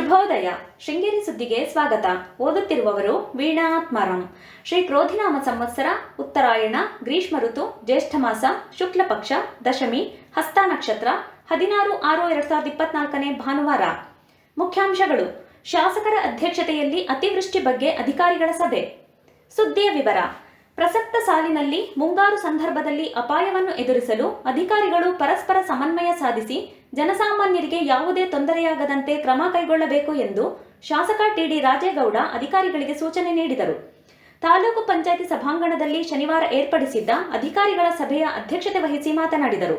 ಶುಭೋದಯ. ಶೃಂಗೇರಿ ಸುದ್ದಿಗೆ ಸ್ವಾಗತ. ಓದುತ್ತಿರುವವರು ವೀಣಾ ಶ್ರೀ ಕ್ರೋಧಿನಾಮ ಸಂವತ್ಸರ, ಉತ್ತರಾಯಣ, ಗ್ರೀಷ್ಮ ಋತು, ಜ್ಯೇಷ್ಠ ಮಾಸ, ಶುಕ್ಲ ಪಕ್ಷ, ದಶಮಿ, ಹಸ್ತ ನಕ್ಷತ್ರ, ಹದಿನಾರು ಆರು ಎರಡ್ ಸಾವಿರದ ಇಪ್ಪತ್ನಾಲ್ಕನೇ ಭಾನುವಾರ. ಮುಖ್ಯಾಂಶಗಳು. ಶಾಸಕರ ಅಧ್ಯಕ್ಷತೆಯಲ್ಲಿ ಅತಿವೃಷ್ಟಿ ಬಗ್ಗೆ ಅಧಿಕಾರಿಗಳ ಸಭೆ. ಸುದ್ದಿಯ ವಿವರ. ಪ್ರಸಕ್ತ ಸಾಲಿನಲ್ಲಿ ಮುಂಗಾರು ಸಂದರ್ಭದಲ್ಲಿ ಅಪಾಯವನ್ನು ಎದುರಿಸಲು ಅಧಿಕಾರಿಗಳು ಪರಸ್ಪರ ಸಮನ್ವಯ ಸಾಧಿಸಿ ಜನಸಾಮಾನ್ಯರಿಗೆ ಯಾವುದೇ ತೊಂದರೆಯಾಗದಂತೆ ಕ್ರಮ ಕೈಗೊಳ್ಳಬೇಕು ಎಂದು ಶಾಸಕ ಟಿಡಿ ರಾಜೇಗೌಡ ಅಧಿಕಾರಿಗಳಿಗೆ ಸೂಚನೆ ನೀಡಿದರು. ತಾಲೂಕು ಪಂಚಾಯಿತಿ ಸಭಾಂಗಣದಲ್ಲಿ ಶನಿವಾರ ಏರ್ಪಡಿಸಿದ್ದ ಅಧಿಕಾರಿಗಳ ಸಭೆಯ ಅಧ್ಯಕ್ಷತೆ ವಹಿಸಿ ಮಾತನಾಡಿದರು.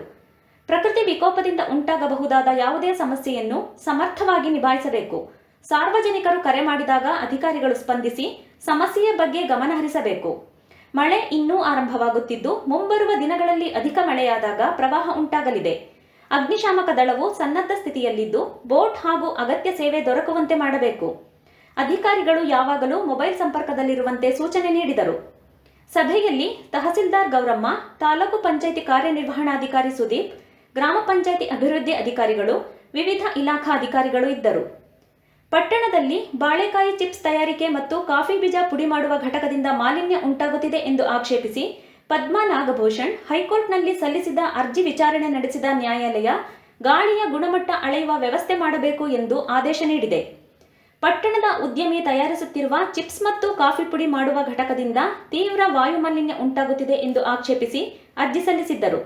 ಪ್ರಕೃತಿ ವಿಕೋಪದಿಂದ ಉಂಟಾಗಬಹುದಾದ ಯಾವುದೇ ಸಮಸ್ಯೆಯನ್ನು ಸಮರ್ಥವಾಗಿ ನಿಭಾಯಿಸಬೇಕು. ಸಾರ್ವಜನಿಕರು ಕರೆ ಮಾಡಿದಾಗ ಅಧಿಕಾರಿಗಳು ಸ್ಪಂದಿಸಿ ಸಮಸ್ಯೆಯ ಬಗ್ಗೆ ಗಮನ ಹರಿಸಬೇಕು ಮಳೆ ಇನ್ನೂ ಆರಂಭವಾಗುತ್ತಿದ್ದು, ಮುಂಬರುವ ದಿನಗಳಲ್ಲಿ ಅಧಿಕ ಮಳೆಯಾದಾಗ ಪ್ರವಾಹ ಉಂಟಾಗಲಿದೆ. ಅಗ್ನಿಶಾಮಕ ದಳವು ಸನ್ನದ್ಧ ಸ್ಥಿತಿಯಲ್ಲಿದ್ದು, ಬೋಟ್ ಹಾಗೂ ಅಗತ್ಯ ಸೇವೆ ದೊರಕುವಂತೆ ಮಾಡಬೇಕು. ಅಧಿಕಾರಿಗಳು ಯಾವಾಗಲೂ ಮೊಬೈಲ್ ಸಂಪರ್ಕದಲ್ಲಿರುವಂತೆ ಸೂಚನೆ ನೀಡಿದರು. ಸಭೆಯಲ್ಲಿ ತಹಸೀಲ್ದಾರ್ ಗೌರಮ್ಮ, ತಾಲೂಕು ಪಂಚಾಯಿತಿ ಕಾರ್ಯನಿರ್ವಹಣಾಧಿಕಾರಿ ಸುದೀಪ್, ಗ್ರಾಮ ಪಂಚಾಯಿತಿ ಅಭಿವೃದ್ಧಿ ಅಧಿಕಾರಿಗಳು, ವಿವಿಧ ಇಲಾಖಾ ಅಧಿಕಾರಿಗಳು ಇದ್ದರು. ಪಟ್ಟಣದಲ್ಲಿ ಬಾಳೆಕಾಯಿ ಚಿಪ್ಸ್ ತಯಾರಿಕೆ ಮತ್ತು ಕಾಫಿ ಬೀಜ ಪುಡಿ ಮಾಡುವ ಘಟಕದಿಂದ ಮಾಲಿನ್ಯ ಉಂಟಾಗುತ್ತಿದೆ ಎಂದು ಆಕ್ಷೇಪಿಸಿ ಪದ್ಮಾ ನಾಗಭೂಷಣ್ ಹೈಕೋರ್ಟ್ನಲ್ಲಿ ಸಲ್ಲಿಸಿದ ಅರ್ಜಿ ವಿಚಾರಣೆ ನಡೆಸಿದ ನ್ಯಾಯಾಲಯ ಗಾಳಿಯ ಗುಣಮಟ್ಟ ಅಳೆಯುವ ವ್ಯವಸ್ಥೆ ಮಾಡಬೇಕು ಎಂದು ಆದೇಶ ನೀಡಿದೆ. ಪಟ್ಟಣದ ಉದ್ಯಮಿ ತಯಾರಿಸುತ್ತಿರುವ ಚಿಪ್ಸ್ ಮತ್ತು ಕಾಫಿ ಪುಡಿ ಮಾಡುವ ಘಟಕದಿಂದ ತೀವ್ರ ವಾಯುಮಾಲಿನ್ಯ ಉಂಟಾಗುತ್ತಿದೆ ಎಂದು ಆಕ್ಷೇಪಿಸಿ ಅರ್ಜಿ ಸಲ್ಲಿಸಿದ್ದರು.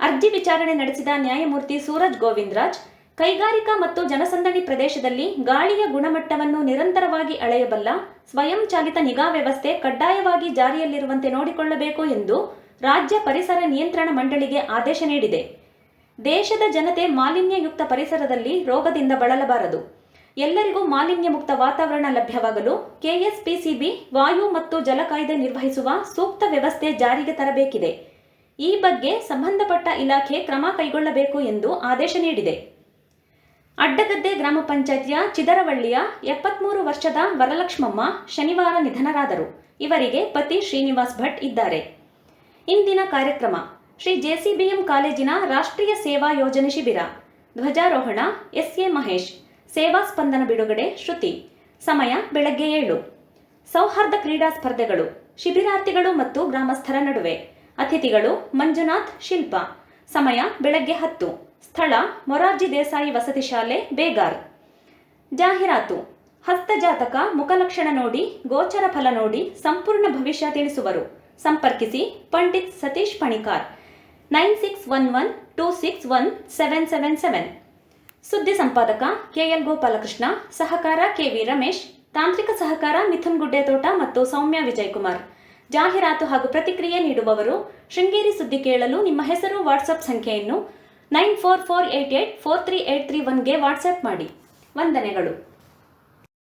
ಅರ್ಜಿ ವಿಚಾರಣೆ ನಡೆಸಿದ ನ್ಯಾಯಮೂರ್ತಿ ಸೂರಜ್ ಗೋವಿಂದರಾಜ್ ಕೈಗಾರಿಕಾ ಮತ್ತು ಜನಸಂದಣಿ ಪ್ರದೇಶದಲ್ಲಿ ಗಾಳಿಯ ಗುಣಮಟ್ಟವನ್ನು ನಿರಂತರವಾಗಿ ಅಳೆಯಬಲ್ಲ ಸ್ವಯಂಚಾಲಿತ ನಿಗಾ ವ್ಯವಸ್ಥೆ ಕಡ್ಡಾಯವಾಗಿ ಜಾರಿಯಲ್ಲಿರುವಂತೆ ನೋಡಿಕೊಳ್ಳಬೇಕು ಎಂದು ರಾಜ್ಯ ಪರಿಸರ ನಿಯಂತ್ರಣ ಮಂಡಳಿಗೆ ಆದೇಶ ನೀಡಿದೆ. ದೇಶದ ಜನತೆ ಮಾಲಿನ್ಯಯುಕ್ತ ಪರಿಸರದಲ್ಲಿ ರೋಗದಿಂದ ಬಳಲಬಾರದು. ಎಲ್ಲರಿಗೂ ಮಾಲಿನ್ಯ ಮುಕ್ತ ವಾತಾವರಣ ಲಭ್ಯವಾಗಲು ಕೆಎಸ್ಪಿಸಿಬಿ, ವಾಯು ಮತ್ತು ಜಲ ಕಾಯ್ದೆ ನಿರ್ವಹಿಸುವ ಸೂಕ್ತ ವ್ಯವಸ್ಥೆ ಜಾರಿಗೆ ತರಬೇಕಿದೆ. ಈ ಬಗ್ಗೆ ಸಂಬಂಧಪಟ್ಟ ಇಲಾಖೆ ಕ್ರಮ ಕೈಗೊಳ್ಳಬೇಕು ಎಂದು ಆದೇಶ ನೀಡಿದೆ. ಅಡ್ಡಗದ್ದೆ ಗ್ರಾಮ ಪಂಚಾಯತಿಯ ಚಿದರವಳ್ಳಿಯ ಎಪ್ಪತ್ಮೂರು ವರ್ಷದ ವರಲಕ್ಷ್ಮಮ್ಮ ಶನಿವಾರ ನಿಧನರಾದರು. ಇವರಿಗೆ ಪತಿ ಶ್ರೀನಿವಾಸ್ ಭಟ್ ಇದ್ದಾರೆ. ಇಂದಿನ ಕಾರ್ಯಕ್ರಮ. ಶ್ರೀ ಜೆಸಿಬಿಎಂ ಕಾಲೇಜಿನ ರಾಷ್ಟ್ರೀಯ ಸೇವಾ ಯೋಜನೆ ಶಿಬಿರ. ಧ್ವಜಾರೋಹಣ ಎಸ್ಎ ಮಹೇಶ್. ಸೇವಾ ಸ್ಪಂದನ ಬಿಡುಗಡೆ ಶ್ರುತಿ. ಸಮಯ ಬೆಳಗ್ಗೆ ಏಳು. ಸೌಹಾರ್ದ ಕ್ರೀಡಾ ಸ್ಪರ್ಧೆಗಳು, ಶಿಬಿರಾರ್ಥಿಗಳು ಮತ್ತು ಗ್ರಾಮಸ್ಥರ ನಡುವೆ. ಅತಿಥಿಗಳು ಮಂಜುನಾಥ್ ಶಿಲ್ಪ. ಸಮಯ ಬೆಳಗ್ಗೆ ಹತ್ತು. ಸ್ಥಳ ಮೊರಾರ್ಜಿ ದೇಸಾಯಿ ವಸತಿ ಶಾಲೆ, ಬೇಗಾರ್. ಜಾಹೀರಾತು. ಹಸ್ತಜಾತಕ ಮುಖಲಕ್ಷಣ ನೋಡಿ, ಗೋಚರ ಫಲ ನೋಡಿ, ಸಂಪೂರ್ಣ ಭವಿಷ್ಯ ತಿಳಿಸುವರು. ಸಂಪರ್ಕಿಸಿ Pandit Satish Panikar. Nine six one one two six one seven seven seven. ಸುದ್ದಿ ಸಂಪಾದಕ ಕೆಎಲ್ ಗೋಪಾಲಕೃಷ್ಣ, ಸಹಕಾರ ಕೆವಿ ರಮೇಶ್, ತಾಂತ್ರಿಕ ಸಹಕಾರ ಮಿಥುನ್ ಗುಡ್ಡೆತೋಟ ಮತ್ತು ಸೌಮ್ಯ ವಿಜಯಕುಮಾರ್. ಜಾಹೀರಾತು ಹಾಗೂ ಪ್ರತಿಕ್ರಿಯೆ ನೀಡುವವರು, ಶೃಂಗೇರಿ ಸುದ್ದಿ ಕೇಳಲು ನಿಮ್ಮ ಹೆಸರು, ವಾಟ್ಸಪ್ ಸಂಖ್ಯೆಯನ್ನು nine four four eight eight four three eight three ಒನ್ಗೆ WhatsApp ಮಾಡಿ. ವಂದನೆಗಳು.